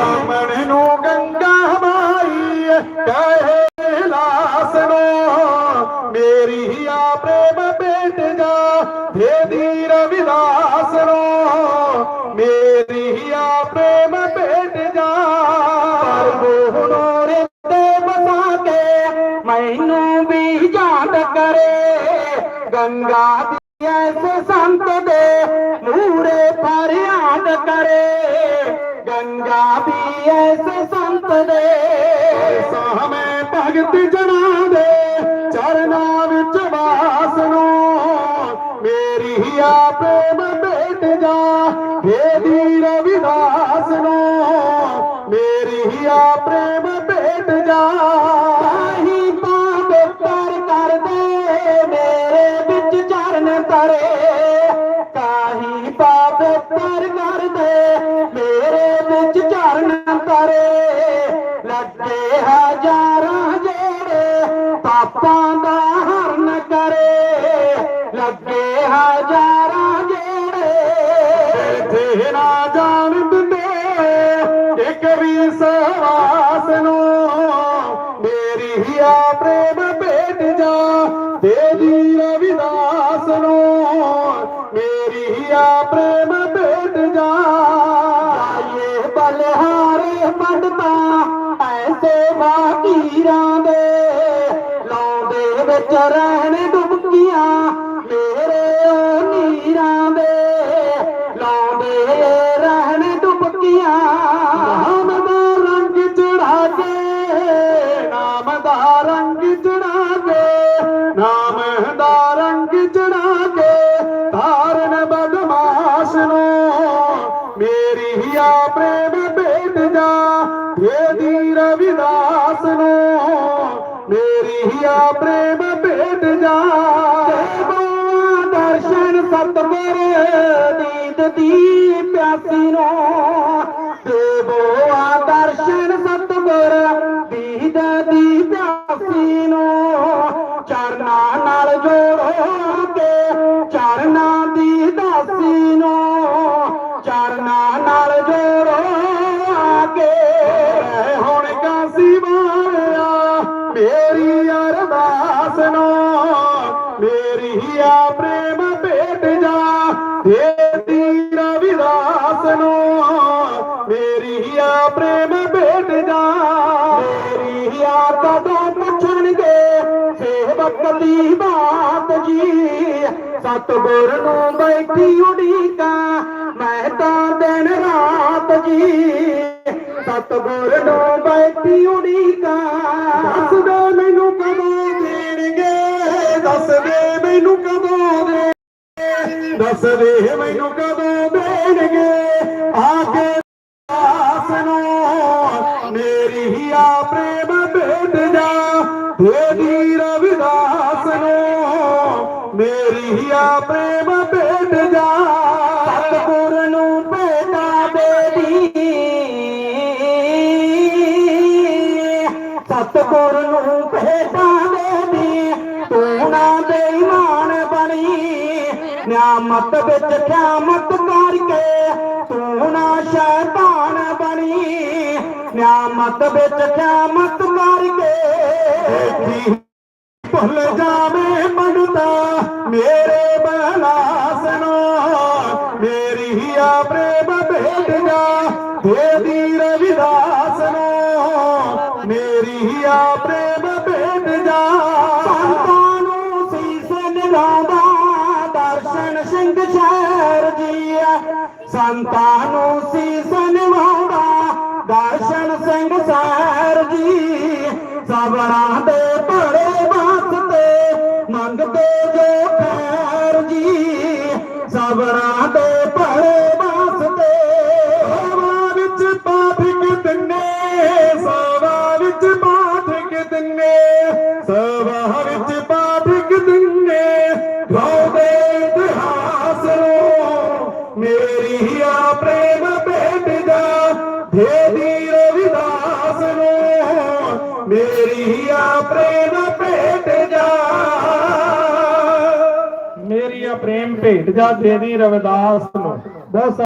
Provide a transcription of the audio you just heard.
ਬ੍ਰਾਹਮਣ ਨੂੰ ਗੰਗਾ ਮਾਈ ਕਹੇ ਲਾਸ ਨੂੰ ਮੇਰੀ ਆ ਪ੍ਰੇਮ ਭੇਟ ਜਾ ਦੇ ਦੀ ਰਵਿਦਾਸ ਨੂੰ ਮੇਰੀ ਆ ਪ੍ਰੇਮ ਭੇਟ ਜਾ ਗੁਰੂ ਰਿਤੇ ਬਸਾ ਕੇ ਮੈਨੂੰ ਵੀ ਯਾਦ ਕਰੇ ਗੰਗਾ ਦੀ ਐਸੇ ਸੰਤ ਦੇ ਮੂਰੇ ਫਰਿਆਦ ਕਰੇ ਗੰਗਾ ਦੀ ਐਸੇ ਸੰਤ ਦੇ ਸਾਹਮਣੇ ਭਗਤ ਜਨਾਂ ਦੇ ਚਰਨਾਂ ਵਿੱਚ ਵਾਸ ਨੂੰ ਮੇਰੀ ਆ ਪ੍ਰੇਮ ਭੇਟ ਜਾ ਹੇਦੀ ਰਵਿਦਾਸ ਨੂੰ ਮੇਰੀ ਆ ਪ੍ਰੇਮ ਚਰਨ ਲੱਗੇ ਹਜ਼ਾਰਾਂ ਜਿਹੜੇ ਪਾਪਾਂ ਦਾ ਹਰਨ ਕਰੇ, ਲੱਗੇ ਹਜ਼ਾਰਾਂ ਜਿਹੜੇ ਤੇ ਨਾ ਜਾਣ ਦਿੰਦੇ, ਇੱਕ ਵੀ ਸਵਾਸ ਨੂੰ। ਮੇਰੀ ਆ ਪ੍ਰੇਮ ਭੇਟ ਜਾ ਦੇਦੀ ਰਵਿਦਾਸ ਨੂੰ। ਮੇਰੀ ਆ ਪ੍ਰੇਮ ਐਸੇ ਦੇ, ਲਾਉਂਦੇ ਵਿੱਚ ਰਹਿਣ ਡੁਬਕੀਆਂ। ਮੇਰੇ ਨੀਰਾਂ ਦੇ, ਲਾਉਂਦੇ ਰਹਿਣ ਡੁਬਕੀਆਂ। ਨਾਮ ਦਾ ਰੰਗ ਚੜਾ ਕੇ, ਨਾਮ ਦਾ ਰੰਗ ਚੜਾ ਕੇ, ਨਾਮ ਦਾ ਰੰਗ ਚੜਾ ਕੇ, ਧਾਰਨ ਬਦਮਾਸ਼ ਨੂੰ ਮੇਰੀ ਆ ਪ੍ਰੇਮ ਭੇਟ ਜਾ। ਦੇਦੀ ਰਵਿਦਾਸ ਨੂੰ ਮੇਰੀ ਆ ਪ੍ਰੇਮ ਭੇਟ ਜਾ। ਦੇਵਾਂ ਦਰਸ਼ਨ ਸਤਿਗੁਰ, ਦੀਦ ਦੀ ਪਿਆਸੀ ਨੂੰ ਦੇਵੋ ਦਰਸ਼ਨ ਸਤਿਗੁਰ, ਦੀਦ ਦੀ ਪਿਆਸੀ ਨੂੰ ਚਰਨਾਂ ਨਾਲ ਜੋੜੋ ਕੇ, ਚਰਨਾਂ ਦੀ ਦਾਸੀ ਨੂੰ ਚਰਨਾਂ ਨਾਲ ਜੋੜੋ ਮੇਰੀ ਆ ਪ੍ਰੇਮ ਭੇਟ ਜਾ ਦੇਦੀ ਰਵਿਦਾਸ ਨੂੰ। ਮੇਰੀ ਆ ਪ੍ਰੇਮ ਭੇਟ ਜਾ, ਮੇਰੀ ਆ ਕਦੋਂ ਪੁੱਛਣਗੇ? ਸੇਵਕ ਦੀ ਬਾਤ ਜੀ, ਸਤਿਗੁਰ ਨੂੰ ਬੈਠੀ ਉਡੀਕਾਂ, ਮੈਂ ਤਾਂ ਦਿਨ ਰਾਤ ਜੀ। ਸਤਿਗੁਰ ਨੂੰ ਬੈਠੀ ਉਡੀਕਾਂ। ਦੱਸ ਦੇ ਮੈਨੂੰ ਕਦੋਂ ਦੇ ਦੱਸ ਦੇ ਮੈਨੂੰ ਕਦੋਂ ਦੇਣਗੇ ਆ ਕੇ ਆਸ ਨੂੰ ਮੇਰੀ ਹੀ ਆ ਪ੍ਰੇਮ ਭੇਟ ਜਾ। ਦੇਦੀ ਰਵਿਦਾਸ ਨੂੰ ਮੇਰੀ ਹੀ ਆ ਪ੍ਰੇਮ ਭੇਟ ਸਤਿਗੁਰ ਨੂੰ ਭੇਟਾ ਦੇਦੀ ਤੂੰ ਨਾ ਬੇਈਮਾਨ ਬਣੀ। ਨਿਆਮਤ ਵਿੱਚ ਕਿਆਮਤ ਕਰਕੇ ਤੂੰ ਨਾ ਸ਼ੈਤਾਨ ਬਣੀ। ਨਿਆਮਤ ਵਿੱਚ ਕਿਆਮਤ ਕਰਕੇ ਦੇਖੀ ਭੁੱਲ ਜਾਵੇ ਮੰਨਦਾ ਮੇਰੇ ਬਲਾਸ ਨੂੰ ਮੇਰੀ ਆ ਪ੍ਰੇਮ ਜਾ। ਦੇਦੀ ਰਵਿਦਾਸ ਮੇਰੀ ਪ੍ਰੇਮ ਭੇਟ ਜਾ ਸੰਤਾਂ ਨੂੰ ਸੀਸ ਨਿਗਾਉਂਦਾ ਦਰਸ਼ਨ ਸਿੰਘ ਸ਼ਹਿਰ ਜੀ ਸੰਤਾਂ ਨੂੰ ਸੀਸ ਨਿਵਾਉਂਦਾ ਦਰਸ਼ਨ ਸਿੰਘ ਸ਼ਹਿਰ ਜੀ। ਸਬਰਾਂ ਦੇ ਮੇਰੀ ਆ ਪ੍ਰੇਮ ਭੇਟ ਜਾ। ਮੇਰੀ ਆ ਪ੍ਰੇਮ ਭੇਟ ਜਾ ਦੇਦੀ ਰਵਿਦਾਸ ਨੂੰ। ਬਹੁਤ